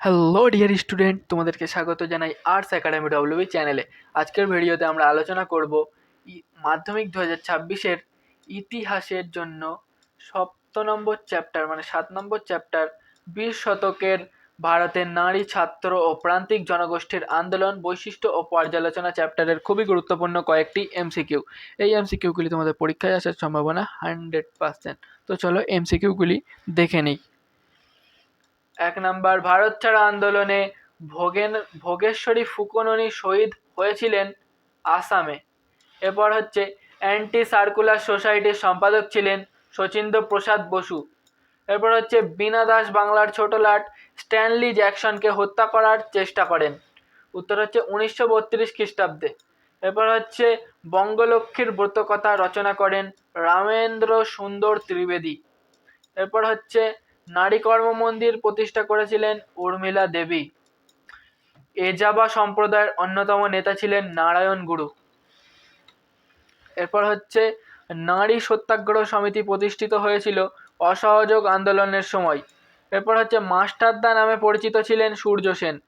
Hello dear student তোমাদেরকে স্বাগত জানাই আর্টস একাডেমি ডব্লিউবি চ্যানেলে আজকের ভিডিওতে আমরা আলোচনা করব মাধ্যমিক দু হাজার ছাব্বিশের ইতিহাসের জন্য সপ্ত নম্বর চ্যাপ্টার মানে সাত নম্বর চ্যাপ্টার বিশ শতকের ভারতের নারী ছাত্র ও প্রান্তিক জনগোষ্ঠীর আন্দোলন, বৈশিষ্ট্য ও পর্যালোচনা চ্যাপ্টারের খুবই গুরুত্বপূর্ণ কয়েকটি এমসিকিউ এই এমসিকিউগুলি তোমাদের পরীক্ষায় আসার সম্ভাবনা হান্ড্রেড পার্সেন্ট তো চলো এমসিকিউগুলি দেখে নিই। এক নম্বর, ভারত ছাড়া আন্দোলনে ভোগেন, ভোগেশ্বরী ফুকননি শহীদ হয়েছিলেন আসামে। এরপর হচ্ছে অ্যান্টি সার্কুলার সোসাইটির সম্পাদক ছিলেন শচীন্দ্র প্রসাদ বসু। এরপর হচ্ছে বীণা দাস বাংলার ছোট লাট স্ট্যানলি জ্যাকসনকে হত্যা করার চেষ্টা করেন। উত্তর হচ্ছে উনিশশো বত্রিশ খ্রিস্টাব্দে। এরপর হচ্ছে বঙ্গলক্ষ্মীর ব্রতকথা রচনা করেন রামেন্দ্র সুন্দর ত্রিবেদী। এরপর হচ্ছে নারী কর্ম মন্দির প্রতিষ্ঠা করেছিলেন উর্মিলা দেবী। এজাবা সম্প্রদায়ের অন্যতম নেতা ছিলেন নারায়ণ গুরু। এরপর হচ্ছে, নারী সত্যাগ্রহ সমিতি প্রতিষ্ঠিত হয়েছিল অসহযোগ আন্দোলনের সময়। এরপর হচ্ছে, মাস্টারদা নামে পরিচিত ছিলেন সূর্য সেন।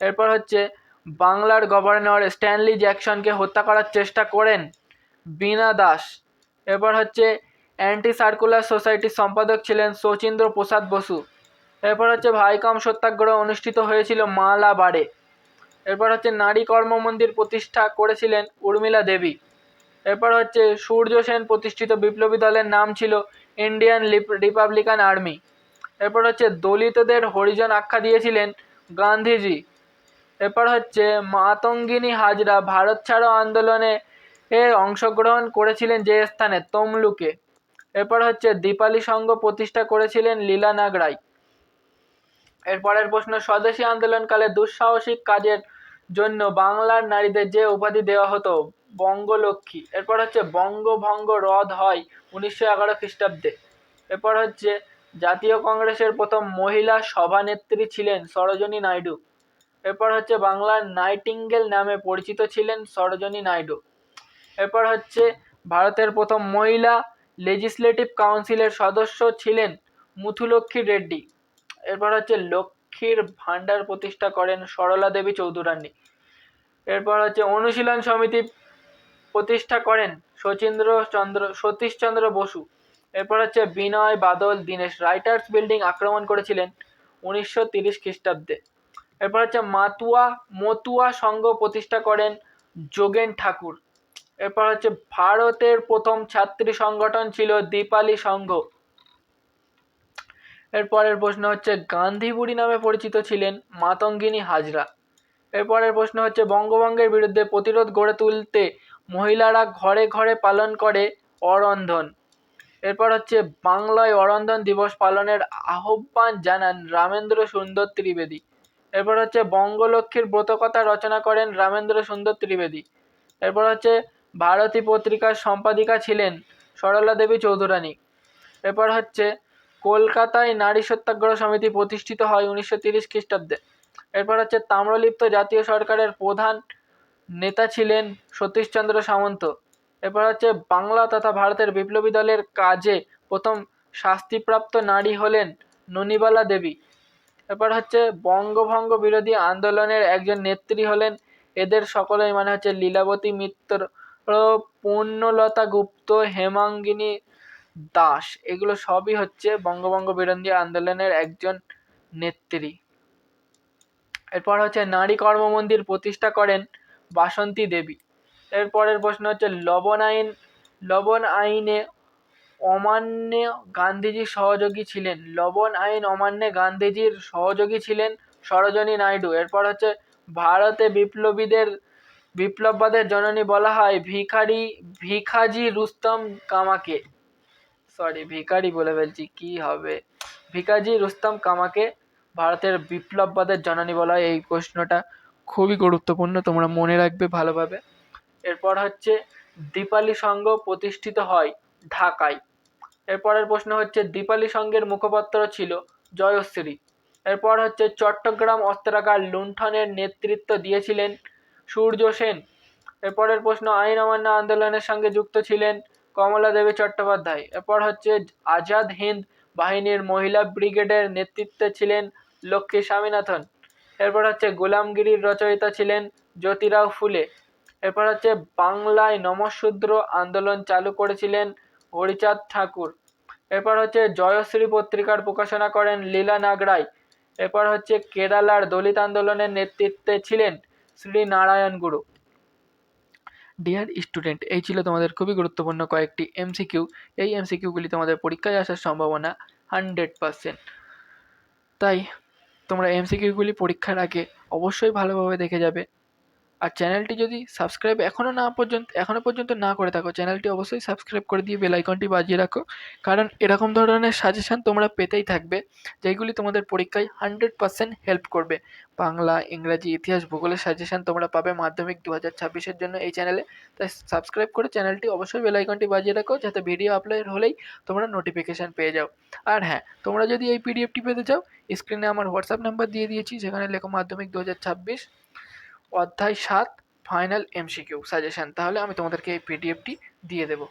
এরপর হচ্ছে, বাংলার গভর্নর স্ট্যানলি জ্যাকসনকে হত্যা করার চেষ্টা করেন বীণা দাস। এরপর হচ্ছে অ্যান্টি সার্কুলার সোসাইটির সম্পাদক ছিলেন শচীন্দ্র প্রসাদ বসু। এরপর হচ্ছে ভাইকম সত্যাগ্রহ অনুষ্ঠিত হয়েছিল মালাবারে এরপর হচ্ছে নারী কর্ম মন্দির প্রতিষ্ঠা করেছিলেন উর্মিলা দেবী। এরপর হচ্ছে সূর্য সেন প্রতিষ্ঠিত বিপ্লবী দলের নাম ছিল ইন্ডিয়ান রিপাবলিকান আর্মি। এরপর হচ্ছে দলিতদের হরিজন আখ্যা দিয়েছিলেন গান্ধীজি। এরপর হচ্ছে মাতঙ্গিনী হাজরা ভারত ছাড়ো আন্দোলনে অংশগ্রহণ করেছিলেন যে স্থানে, তমলুকে। এরপর হচ্ছে দীপালি সংঘ প্রতিষ্ঠা করেছিলেন লীলা নাগরাই এরপরের প্রশ্ন, স্বদেশী আন্দোলনকালে দুঃসাহসিক কাজের জন্য বাংলার নারীদের যে উপাধি দেওয়া হতো, বঙ্গলক্ষ্মী। এরপর হচ্ছে বঙ্গভঙ্গ রদ হয় উনিশশো এগারো খ্রিস্টাব্দে। এরপর হচ্ছে জাতীয় কংগ্রেসের প্রথম মহিলা সভানেত্রী ছিলেন সরোজিনী নাইডু। এরপর হচ্ছে বাংলার নাইটিঙ্গেল নামে পরিচিত ছিলেন সরোজিনী নাইডু। এরপর হচ্ছে ভারতের প্রথম মহিলা লেজিসলেটিভ কাউন্সিলের সদস্য ছিলেন মুথুলক্ষ্মী রেড্ডি। এরপর হচ্ছে লক্ষ্মীর ভাণ্ডার প্রতিষ্ঠা করেন সরলা দেবী চৌধুরানী। এরপর হচ্ছে অনুশীলন সমিতি প্রতিষ্ঠা করেন শচীন্দ্র চন্দ্র, সতীশচন্দ্র বসু। এরপর হচ্ছে বিনয় বাদল, দীনেশ রাইটার্স বিল্ডিং আক্রমণ করেছিলেন উনিশশো তিরিশ খ্রিস্টাব্দে। এরপর হচ্ছে মাতুয়া, মতুয়া সংঘ প্রতিষ্ঠা করেন যোগেন ঠাকুর। এরপর হচ্ছে ভারতের প্রথম ছাত্রী সংগঠন ছিল দীপালি সংঘ। এরপরের প্রশ্ন হচ্ছে, গান্ধী বুড়ি নামে পরিচিত ছিলেন মাতঙ্গিনী হাজরা। এরপরের প্রশ্ন হচ্ছে, বঙ্গভঙ্গের বিরুদ্ধে প্রতিরোধ গড়ে তুলতে মহিলারা ঘরে ঘরে পালন করে অরন্ধন। এরপর হচ্ছে, বাংলায় অরন্ধন দিবস পালনের আহ্বান জানান রামেন্দ্র সুন্দর ত্রিবেদী। এরপর হচ্ছে, বঙ্গলক্ষ্মীর ব্রতকথা রচনা করেন রামেন্দ্র সুন্দর ত্রিবেদী। এরপর হচ্ছে ভারতী পত্রিকার সম্পাদিকা ছিলেন সরলা দেবী চৌধুরানী। এরপর হচ্ছে, কলকাতায় নারী সত্যাগ্রহ সমিতি প্রতিষ্ঠিত হয় উনিশশো তিরিশ খ্রিস্টাব্দে। এরপর হচ্ছে, তাম্রলিপ্ত জাতীয় সরকারের প্রধান নেতা ছিলেন সতীশচন্দ্র সামন্ত। এরপর হচ্ছে, বাংলা তথা ভারতের বিপ্লবী দলের কাজে প্রথম শাস্তিপ্রাপ্ত নারী হলেন ননিবালা দেবী। এরপর হচ্ছে, বঙ্গভঙ্গ বিরোধী আন্দোলনের একজন নেত্রী হলেন এদের সকলেই মানে হচ্ছে, লীলাবতী মিত্র পূর্ণলতা গুপ্ত, হেমাঙ্গিনী দাস। এগুলো সবই হচ্ছে বঙ্গবঙ্গ বিরোধী আন্দোলনের একজন নেত্রী। এরপর হচ্ছে, নারী কর্মমন্দির প্রতিষ্ঠা করেন বাসন্তী দেবী। এরপরের প্রশ্ন হচ্ছে, লবণ আইন, লবণ আইনে অমান্যে গান্ধীজির সহযোগী ছিলেন। লবণ আইন অমান্যে গান্ধীজির সহযোগী ছিলেন সরোজনী নাইডু। এরপর হচ্ছে, ভারতে বিপ্লবীদের বিপ্লববাদের জননী বলা হয় ভিখারি, ভিখাজি রুস্তম কামাকে। সরি ভিখারি বলে ফেলছি, কি হবে? ভিখাজি রুস্তম কামাকে ভারতের বিপ্লববাদের জননী বলা হয়। এই প্রশ্নটা খুবই গুরুত্বপূর্ণ, তোমরা মনে রাখবে ভালোভাবে। এরপর হচ্ছে, দীপালি সংঘ প্রতিষ্ঠিত হয় ঢাকায়। এরপরের প্রশ্ন হচ্ছে, দীপালি সংঘের মুখপাত্র ছিল জয়শ্রী। এরপর হচ্ছে, চট্টগ্রাম অস্ত্রাগার লুণ্ঠনের নেতৃত্ব দিয়েছিলেন সূর্য সেন। এরপরের প্রশ্ন, আইন অমান্য আন্দোলনের সঙ্গে যুক্ত ছিলেন কমলা দেবী চট্টোপাধ্যায়। এরপর হচ্ছে, আজাদ হিন্দ বাহিনীর মহিলা ব্রিগেডের নেতৃত্বে ছিলেন লক্ষ্মী স্বামীনাথন। এরপর হচ্ছে, গোলামগিরির রচয়িতা ছিলেন জ্যোতিরাও ফুলে। এরপর হচ্ছে, বাংলায় নমশূদ্র আন্দোলন চালু করেছিলেন হরিচাঁদ ঠাকুর। এরপর হচ্ছে, জয়শ্রী পত্রিকার প্রকাশনা করেন লীলা নাগরাই। এরপর হচ্ছে, কেরালার দলিত আন্দোলনের নেতৃত্বে ছিলেন শ্রী নারায়ণ গুরু। ডিয়ার স্টুডেন্ট এই ছিল তোমাদের খুবই গুরুত্বপূর্ণ কয়েকটি এমসিকিউ এই এমসিকিউগুলি তোমাদের পরীক্ষায় আসার সম্ভাবনা হান্ড্রেড পারসেন্ট তাই তোমরা এমসিকিউগুলি পরীক্ষার আগে অবশ্যই ভালোভাবে দেখে যাবে। আর চ্যানেলটি যদি সাবস্ক্রাইব এখনও না পর্যন্ত এখনও পর্যন্ত না করে থাকো, চ্যানেলটি অবশ্যই সাবস্ক্রাইব করে দিয়ে বেলাইকনটি বাজিয়ে রাখো। কারণ এরকম ধরনের সাজেশান তোমরা পেতেই থাকবে, যেগুলি তোমাদের পরীক্ষায় হান্ড্রেড পার্সেন্ট হেল্প করবে। বাংলা, ইংরাজি, ইতিহাস, ভূগোলের সাজেশান তোমরা পাবে মাধ্যমিক দু হাজার ছাব্বিশের জন্য এই চ্যানেলে তাই সাবস্ক্রাইব করে চ্যানেলটি অবশ্যই বেল আইকনটি বাজিয়ে রাখো, যাতে ভিডিও আপলোড হলেই তোমরা নোটিফিকেশান পেয়ে যাও। আর হ্যাঁ তোমরা যদি এই পিডিএফটি পেতে চাও স্ক্রিনে আমার হোয়াটসঅ্যাপ নাম্বার দিয়ে দিয়েছি সেখানে লেখো মাধ্যমিক দু হাজার ছাব্বিশ। অধ্যায় সাত ফাইনাল এমসিকিউ সাজেশন তাহলে আমি তোমাদেরকে এই পিডিএফটি দিয়ে দেবো।